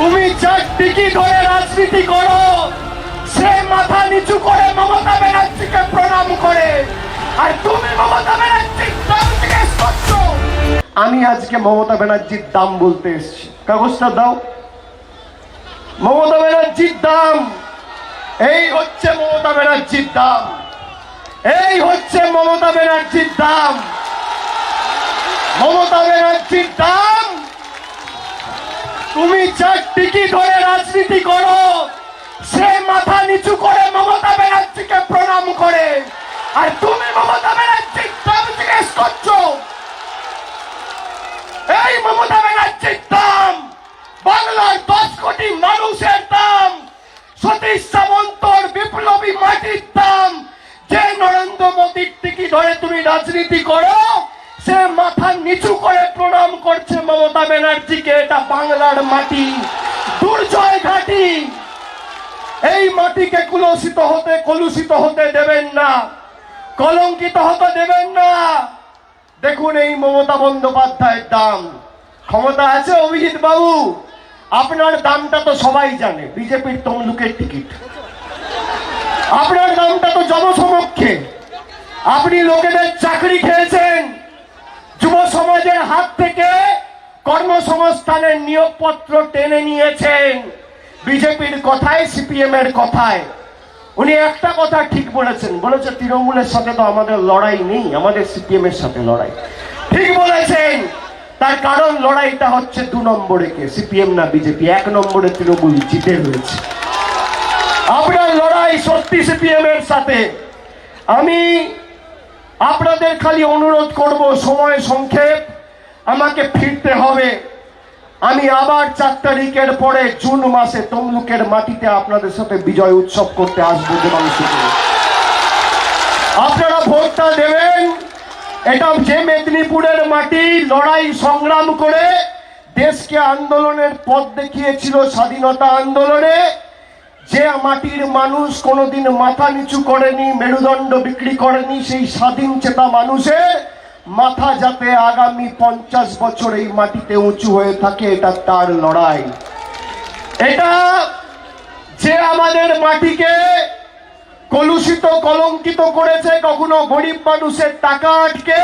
তুমি যার টিকি ধরে রাজনীতি করো। সে মাথা নিচু করে মমতা ব্যানার্জিকে প্রণাম করে। আর তুমি মমতা ব্যানার্জির আমি আজকে মমতা ব্যানার্জির দাম বলতে এসেছি। কাগজটা দাও। মমতা ব্যানার্জির দাম। এই হচ্ছে মমতা ব্যানার্জির দাম। এই হচ্ছে মমতা ব্যানার্জির দাম। মমতা ব্যানার্জির দাম তুমি যার টিকি ধরে রাজনীতি করো। সে মাথা নিচু করে মমতা ব্যানার্জিকে প্রণাম করে। আর তুমি মমতা ব্যানার্জির দাম জিজ্ঞেস করছ এই মমতা ব্যানার্জির দাম বাংলার দশ কোটি মানুষের দাম। সতীশ সামন্তর বিপ্লবী মাটির দাম। যে নরেন্দ্র মোদীর টিকি ধরে তুমি রাজনীতি করো সে মাথা নিচু করে প্রণাম করছে মমতা ব্যানার্জিকে, এটা বাংলার মাটি, দুর্জয় ঘাটি। এই মাটিকে কুলসিত হতে, কলুষিত হতে দেবেন না, কলঙ্কিত হতে দেবেন না। দেখুন এই মমতা বন্দ্যোপাধ্যায়ের দাম। ক্ষমতা আছে অভিজিৎ বাবু? আপনার দামটা তো সবাই জানে, বিজেপির তমলুকের টিকিট। আপনার দামটা তো জনসমক্ষে। আপনি লোকেদের চাকরি খেয়েছেন। সমাজের হাত থেকে কর্মসংস্থানের নিয়োগপত্র টেনে নিয়েছেন বিজেপির কথায় সিপিএম এর কথায়। উনি একটা কথা ঠিক বলেছেন। বলেছে, তৃণমূলের সাথে তো আমাদের লড়াই নেই, আমাদের সিপিএম এর সাথে লড়াই। ঠিক বলেছেন। তার কারণ লড়াইটা হচ্ছে দু নম্বরে কে? সিপিএম না বিজেপি? এক নম্বরে তৃণমূল জিতে রয়েছে। আপনার লড়াই সত্যি সিপিএম এর সাথে। আমি আপনাদের খালি অনুরোধ করব, সময় সংক্ষেপ, আমাকে ফিরতে হবে। আমি আবার চার তারিখের পরে জুন মাসে তমলুকের মাটিতে আপনাদের সাথে বিজয় উৎসব করতে আসব আপনারা ভোটটা দেবেন। এটা যে মেদিনীপুরের মাটি, লড়াই সংগ্রাম করে দেশকে আন্দোলনের পথ দেখিয়েছিল স্বাধীনতা আন্দোলনে। যে মাটির মানুষ কোনোদিন মাথা নিচু করেনি, মেরুদণ্ড বিক্রি করেনি, সেই স্বাধীন চেতা মানুষের মাথা যাতে আগামী পঞ্চাশ বছর এই মাটিতে উঁচু হয়ে থাকে, এটা তার লড়াই। এটা যে আমাদের মাটিকে কলুষিত, কলঙ্কিত করেছে, কখনো গরিব মানুষের টাকা আটকে,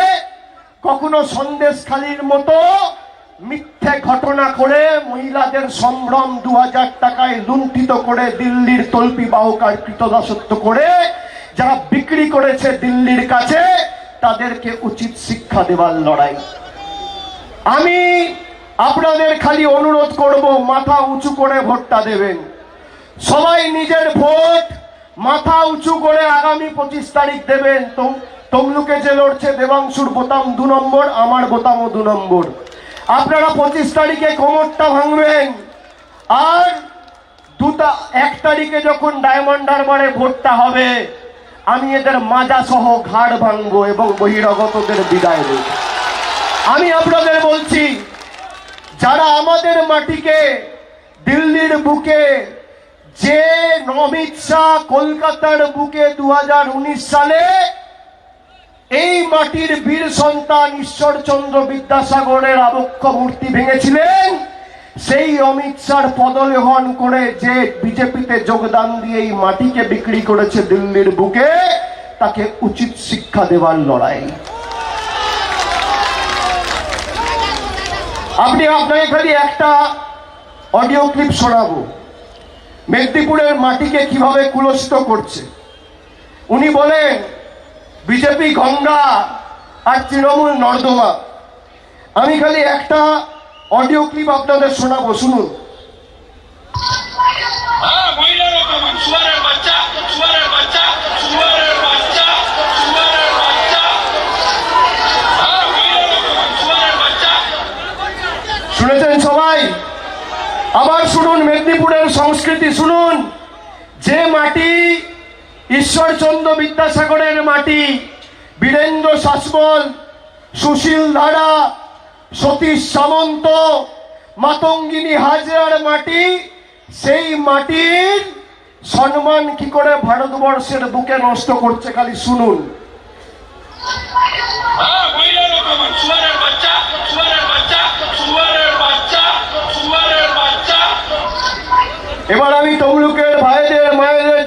কখনো সন্দেশখালির মতো মিথ্যে ঘটনা করে মহিলাদের সম্ভ্রম দু হাজার টাকায় লুণ্ঠিত করে দিল্লির তল্পি বাহকার কৃতদাসত্ব করে যারা বিক্রি করেছে দিল্লির কাছে, তাদেরকে উচিত শিক্ষা দেওয়ার লড়াই। আমি আপনাদের খালি অনুরোধ করব, মাথা উঁচু করে ভোটটা দেবেন। সবাই নিজের ভোট, মাথা উঁচু করে আগামী পঁচিশ তারিখ দেবেন। তমলুকে যে লড়ছে দেবাংশুর বোতাম দু নম্বর, আমার বোতামও দু নম্বর। আপনারা পঁচিশ তারিখে কোমরটা ভাঙবেন। আর দুটা, এক তারিখে যখন ডায়মন্ড হারবারে ভোটটা হবে, আমি এদের মাজা সহ ঘাড় ভাঙবো এবং বহিরাগতদের বিদায় দেব আমি আপনাদের বলছি, যারা আমাদের মাটিকে, দিল্লির বুকে, যে অমিত শাহ কলকাতার বুকে দু হাজার উনিশ সালে এই মাটির বীর সন্তান ঈশ্বরচন্দ্র বিদ্যাসাগরের আবক্ষ মূর্তি ভেঙেছিলেন। সেই অমিত শাহ পদলেহন করে যে বিজেপিতে যোগদান দিয়ে এই মাটিকে বিক্রি করেছে দিল্লির বুকে, তাকে উচিত শিক্ষা দেওয়ার লড়াই। আপনি আপনাকে খালি একটা অডিও ক্লিপ শোনাবো। মেদিনীপুরের মাটিকে কীভাবে কুলসিত করছে? উনি বলেন বিজেপি গঙ্গা আর তৃণমূল নর্দমা। আমি খালি একটা অডিও ক্লিপ আপনাদের শোনাবো শুনুন। শুনেছেন সবাই? আবার শুনুন মেদিনীপুরের সংস্কৃতি শুনুন। যে মাটি ঈশ্বরচন্দ্র বিদ্যাসাগরের মাটি বীরেন্দ্র শাসমল সুশীল ধারা সতীশ সামন্ত মাতঙ্গিনী হাজরার মাটি সেই মাটির সম্মান কি করে ভারতবর্ষের বুকে নষ্ট করছে খালি শুনুন হ্যাঁ, মহিলারা কেমন?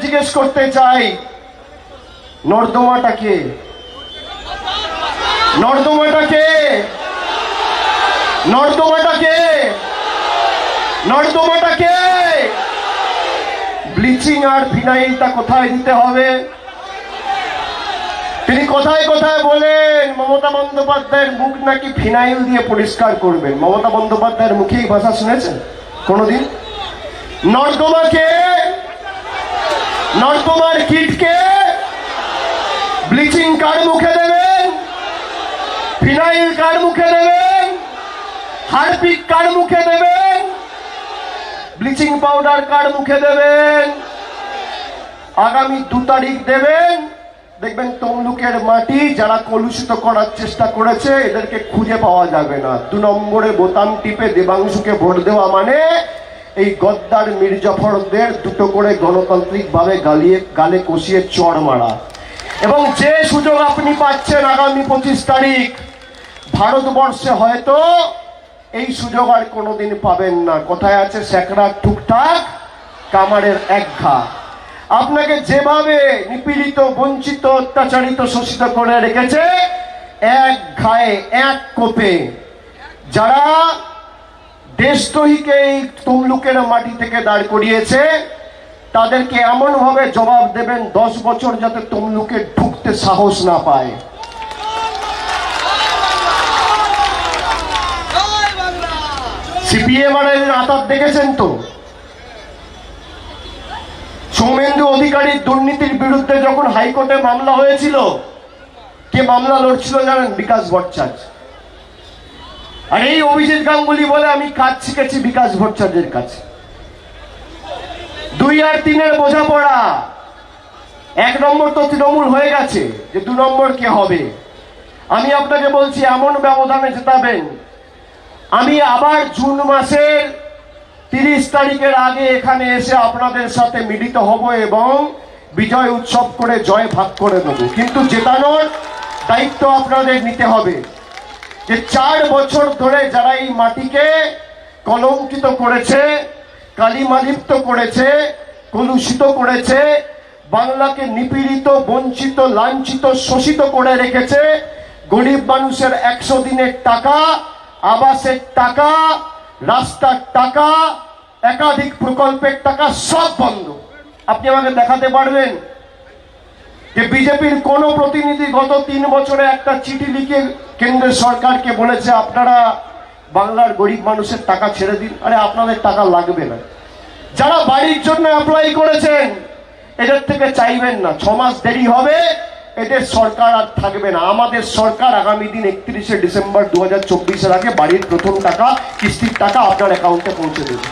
জিজ্ঞেস করতে চাই, নর্দমাটা কে? নর্দমাটা কে? নর্দমাটা কে? নর্দমাটা কে? ব্লিচিং আর ফিনাইলটা কোথায় দিতে হবে? তিনি কোথায় কোথায় বলেন, মমতা বন্দ্যোপাধ্যায়ের মুখ নাকি ফিনাইল দিয়ে পরিষ্কার করবেন? মমতা বন্দ্যোপাধ্যায়ের মুখে এই ভাষা শুনেছেন কোনোদিন? নর্দমাকে নর্দমার কিটকে ব্লিচিং কার মুখে দেবেন ফিনাইল কার মুখে দেবেন হারপিক কার মুখে দেবেন ব্লিচিং পাউডার কার মুখে দেবেন আগামী দু তারিখ দেবেন। দেখবেন তমলুকের মাটি যারা কলুষিত করার চেষ্টা করেছে, এদেরকে খুঁজে পাওয়া যাবে না। দু নম্বরে বোতাম টিপে দেবাংশুকে ভোট দেওয়া মানে এই গদ্দার মির্জাফরদের দুটো করে গণতান্ত্রিকভাবে গালিয়ে, গালে কষিয়ে চড় মারা। এবং যে সুযোগ আপনি পাচ্ছেন আগামী পঁচিশ তারিখ, ভারতবর্ষে হয়তো এই সুযোগ আর কোনোদিন পাবেন না। কোথায় আছে? স্যাকরা টুকটাক কামারের এক ঘা আপনাকে যেভাবে নিপীড়িত, বঞ্চিত, অত্যাচারিত, শোষিত করে রেখেছে, এক ঘায়ে, এক কোপে। যারা দেশদ্রোহীকে এই তমলুকের মাটি থেকে দাঁড় করিয়েছে। তাদেরকে এমনভাবে জবাব দেবেন, দশ বছর যাতে তমলুকে ঢুকতে সাহস না পায়। সিপিএম আর আতাত দেখেছেন তো? সৌমেন্দু অধিকারীর দুর্নীতির বিরুদ্ধে যখন হাইকোর্টে মামলা হয়েছিল, কে মামলা লড়ছিল জানেন বিকাশ ভট্টাচার্য। আর এই অভিজিৎ গাঙ্গুলি বলে আমি কাজ শিখেছি বিকাশ ভট্টাচার্যের কাছে। দুই আর তিনের বোঝাপড়া। এক নম্বর তো তৃণমূল হয়ে গেছে যে দু নম্বর কে হবে। আমি আপনাকে বলছি, এমন ব্যবধানে জেতাবেন। আমি আবার জুন মাসের তিরিশ তারিখের আগে এখানে এসে আপনাদের সাথে মিলিত হব এবং বিজয় উৎসব করে জয় ভাগ করে দেবো। কিন্তু জেতানোর দায়িত্ব আপনাদের নিতে হবে। যে চার বছর ধরে যারা এই মাটিকে কলঙ্কিত করেছে, কালিমালিপ্ত করেছে, কলুষিত করেছে, বাংলাকে নিপীড়িত, বঞ্চিত, লাঞ্ছিত, শোষিত করে রেখেছে, গরিব মানুষের একশো দিনের টাকা, আবাসের টাকা, রাস্তার টাকা, একাধিক প্রকল্পের টাকা সব বন্ধ। আপনি আমাকে দেখাতে পারবেন? যে বিজেপির কোন প্রতিনিধি গত তিন বছরে একটা চিঠি লিখে কেন্দ্রের সরকারকে বলেছে, আপনারা বাংলার গরিব মানুষের টাকা ছেড়ে দিন। আরে, আপনাদের টাকা লাগবে না। যারা বাড়ির জন্য অ্যাপ্লাই করেছেন, এদের থেকে চাইবেন না। ছ মাস দেরি হবে, এদের সরকার আর থাকবে না। আমাদের সরকার আগামী দিন একত্রিশে ডিসেম্বর দু হাজার আগে বাড়ির প্রথম টাকা, কিস্তির টাকা আপনার অ্যাকাউন্টে পৌঁছে দেবে।